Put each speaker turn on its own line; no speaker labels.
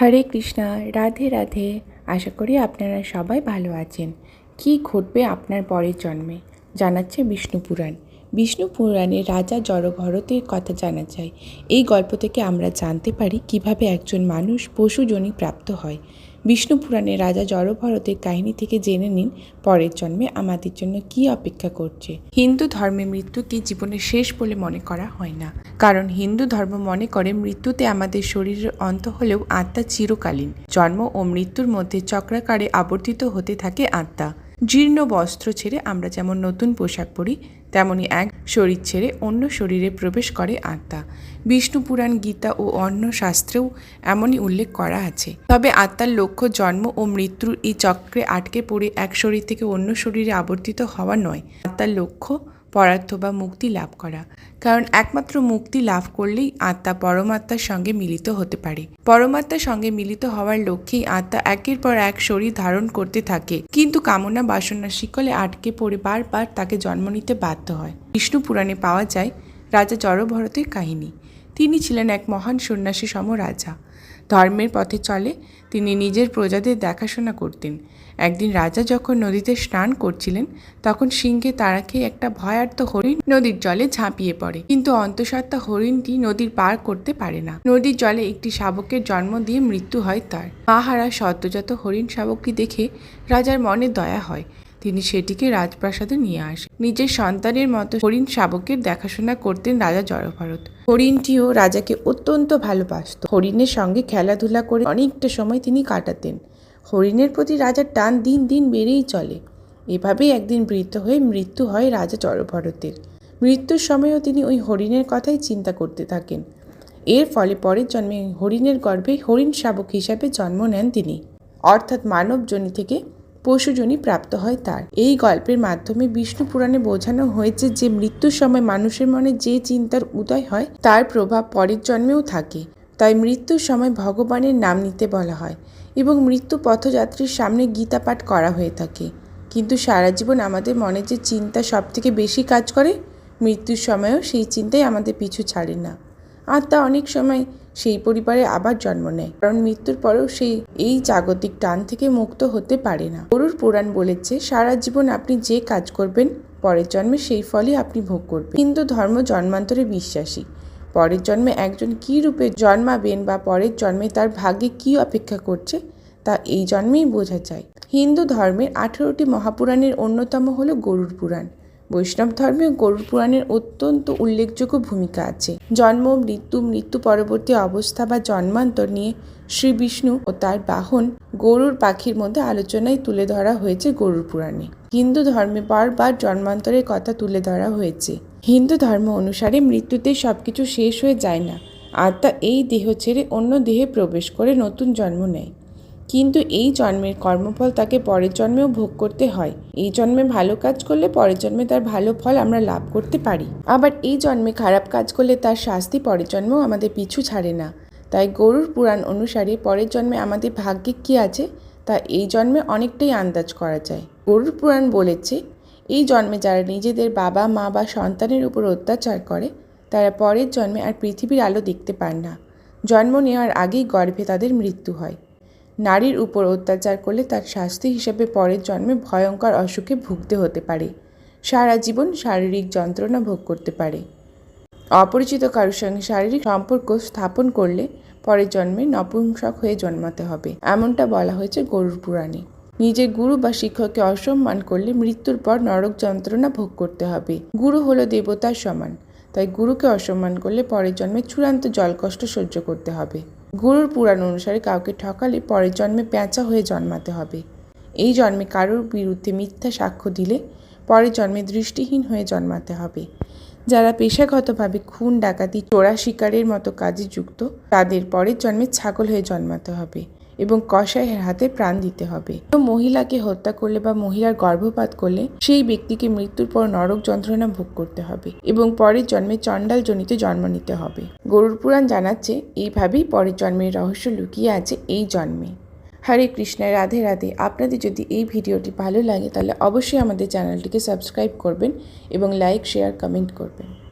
হরে কৃষ্ণা, রাধে রাধে। আশা করি আপনারা সবাই ভালো আছেন। কি ঘটবে আপনার পরের জন্মে? জানাচ্ছে বিষ্ণু পুরাণ। বিষ্ণু পুরাণে রাজা জড়ভরতের কথা জানা যায়। এই গল্প থেকে আমরা জানতে পারি কীভাবে একজন মানুষ পশুজনী প্রাপ্ত হয়। বিষ্ণু পুরাণে রাজা জড়ভরতের কাহিনী থেকে জেনে নিন পরের জন্মে আমাদের জন্য কি অপেক্ষা করছে। হিন্দু ধর্মে মৃত্যুকে জীবনের শেষ বলে মনে করা হয় না। কারণ হিন্দু ধর্ম মনে করে মৃত্যুতে আমাদের শরীরের অন্ত হলেও আত্মা চিরকালীন। জন্ম ও মৃত্যুর মধ্যে চক্রাকারে আবর্তিত হতে থাকে আত্মা। জীর্ণ বস্ত্র ছেড়ে আমরা যেমন নতুন পোশাক পরি, তেমনি এক শরীর ছেড়ে অন্য শরীরে প্রবেশ করে আত্মা। বিষ্ণু পুরাণ, গীতা ও অন্য শাস্ত্রেও এমনই উল্লেখ করা আছে। তবে আত্মার লক্ষ্য জন্ম ও মৃত্যুর এই চক্রে আটকে পড়ে এক শরীর থেকে অন্য শরীরে আবর্তিত হওয়া নয়। আত্মার লক্ষ্য পরার্থ বা মুক্তি লাভ করা। কারণ একমাত্র মুক্তি লাভ করলেই আত্মা পরমাত্মার সঙ্গে মিলিত হতে পারে। পরমাত্মার সঙ্গে মিলিত হওয়ার লক্ষ্যেই আত্মা একের পর এক শরীর ধারণ করতে থাকে। কিন্তু কামনা বাসনা শিকলে আটকে পড়ে বারবার তাকে জন্ম নিতে বাধ্য হয়। বিষ্ণু পুরাণে পাওয়া যায়, রাজা জড়ভরতের কাহিনী। তিনি ছিলেন এক মহান সন্ন্যাসী সম রাজা ধর্মের পথে চলে, তিনি নিজের প্রজাদের দেখাশোনা করতেন। একদিন রাজা যখন নদীতে স্নান করছিলেন, তখন সিংহে তারা খেয়ে একটা ভয়ার্থ হরিণ নদীর জলে ঝাঁপিয়ে পড়ে। কিন্তু অন্তঃসত্ত্বা হরিণটি নদীর পার করতে পারে না। নদীর জলে একটি শাবকের জন্ম দিয়ে মৃত্যু হয় তার। মাহারা সদ্যজাত হরিণ শাবকটি দেখে রাজার মনে দয়া হয়। তিনি সেটিকে রাজপ্রাসাদে নিয়ে আসেন। নিজের সন্তানের মতো হরিণ শাবকের দেখাশোনা করতেন রাজা জড়ভরত। হরিণটিও রাজাকে অত্যন্ত ভালোবাসত। হরিণের সঙ্গে খেলাধুলা করে অনেকটা সময় তিনি কাটাতেন। হরিণের প্রতি রাজার টান দিন দিন বেড়েই চলে। এভাবেই একদিন বৃদ্ধ হয়ে মৃত্যু হয় রাজা জড়ভরতের। মৃত্যুর সময়ও তিনি ওই হরিণের কথাই চিন্তা করতে থাকেন। এর ফলে পরের জন্মে হরিণের গর্ভে হরিণ শাবক হিসাবে জন্ম নেন তিনি। অর্থাৎ মানব জনি থেকে পশুজনী প্রাপ্ত হয় তার। এই গল্পের মাধ্যমে বিষ্ণু পুরাণে বোঝানো হয়েছে যে মৃত্যুর সময় মানুষের মনে যে চিন্তার উদয় হয়, তার প্রভাব পরের জন্মেও থাকে। তাই মৃত্যুর সময় ভগবানের নাম নিতে বলা হয় এবং মৃত্যু পথযাত্রীর সামনে গীতা পাঠ করা হয়ে থাকে। কিন্তু সারা জীবন আমাদের মনে যে চিন্তা সব থেকে বেশি কাজ করে, মৃত্যুর সময়ও সেই চিন্তাই আমাদের পিছু ছাড়ে না। আত্মা অনেক সময় সেই পরিবারে আবার জন্ম নেয়। কারণ মৃত্যুর পরেও সেই, এই জাগতিক টান থেকে মুক্ত হতে পারে না। গরুর পুরাণ বলেছে, সারা জীবন আপনি যে কাজ করবেন, পরের জন্মে সেই ফলই আপনি ভোগ করবেন। হিন্দু ধর্ম জন্মান্তরে বিশ্বাসী। পরের জন্মে একজন কী রূপে জন্মাবেন বা পরের জন্মে তার ভাগ্যে কী অপেক্ষা করছে, তা এই জন্মেই বোঝা যায়। হিন্দু ধর্মের আঠেরোটি মহাপুরাণের অন্যতম হল গরুর পুরাণ। বৈষ্ণব ধর্মে গরুর পুরাণের অত্যন্ত উল্লেখযোগ্য ভূমিকা আছে। জন্ম, মৃত্যু মৃত্যু পরবর্তী অবস্থা বা জন্মান্তর নিয়ে শ্রী বিষ্ণু ও তার বাহন গরুর পাখির মধ্যে আলোচনায় তুলে ধরা হয়েছে গরুর পুরাণে। হিন্দু ধর্মে বারবার জন্মান্তরের কথা তুলে ধরা হয়েছে। হিন্দু ধর্ম অনুসারে মৃত্যুতে সবকিছু শেষ হয়ে যায় না আত্মা এই দেহ ছেড়ে অন্য দেহে প্রবেশ করে নতুন জন্ম নেয়। কিন্তু এই জন্মের কর্মফল তাকে পরের জন্মেও ভোগ করতে হয়। এই জন্মে ভালো কাজ করলে পরের জন্মে তার ভালো ফল আমরা লাভ করতে পারি। আবার এই জন্মে খারাপ কাজ করলে তার শাস্তি পরের জন্মেও আমাদের পিছু ছাড়ে না। তাই গরুর পুরাণ অনুসারে পরের জন্মে আমাদের ভাগ্যে কী আছে, তা এই জন্মে অনেকটাই আন্দাজ করা যায়। গরুর পুরাণ বলেছে, এই জন্মে যারা নিজেদের বাবা, মা বা সন্তানের উপর অত্যাচার করে, তারা পরের জন্মে আর পৃথিবীর আলো দেখতে পান না। জন্ম নেওয়ার আগেই গর্ভে তাদের মৃত্যু হয়। নারীর উপর অত্যাচার করলে তার শাস্তি হিসেবে পরের জন্মে ভয়ঙ্কর অসুখে ভুগতে হতে পারে। সারা জীবন শারীরিক যন্ত্রণা ভোগ করতে পারে। অপরিচিত কারোর সঙ্গে শারীরিক সম্পর্ক স্থাপন করলে পরের জন্মে নপুংসক হয়ে জন্মাতে হবে, এমনটা বলা হয়েছে গরুর পুরাণে। নিজের গুরু বা শিক্ষককে অসম্মান করলে মৃত্যুর পর নরক যন্ত্রণা ভোগ করতে হবে। গুরু হলো দেবতার সমান, তাই গুরুকে অসম্মান করলে পরের জন্মে চূড়ান্ত জলকষ্ট সহ্য করতে হবে। গুরুর পুরাণ অনুসারে কাউকে ঠকালে পরের জন্মে পেঁচা হয়ে জন্মাতে হবে। এই জন্মে কারোর বিরুদ্ধে মিথ্যা সাক্ষ্য দিলে পরের জন্মে দৃষ্টিহীন হয়ে জন্মাতে হবে। যারা পেশাগতভাবে খুন, ডাকাতি চোরা শিকারের মতো কাজে যুক্ত, তাদের পরের জন্মে ছাগল হয়ে জন্মাতে হবে। এবং কষায়ের হাতে প্রাণ দিতে হবে। মহিলাকে হত্যা করলে বা মহিলার গর্ভপাত করলে সেই ব্যক্তিকে মৃত্যুর পর নরক যন্ত্রণা ভোগ করতে হবে এবং পরের জন্মে চণ্ডাল জনিত জন্ম নিতে হবে। গরুর পুরাণ জানাচ্ছে, এইভাবেই পরের জন্মের রহস্য লুকিয়ে আছে এই জন্মে। হরে কৃষ্ণ, রাধে রাধে। আপনাদের যদি এই ভিডিওটি ভালো লাগে, তাহলে অবশ্যই আমাদের চ্যানেলটিকে সাবস্ক্রাইব করবেন এবং লাইক, শেয়ার, কমেন্ট করবেন।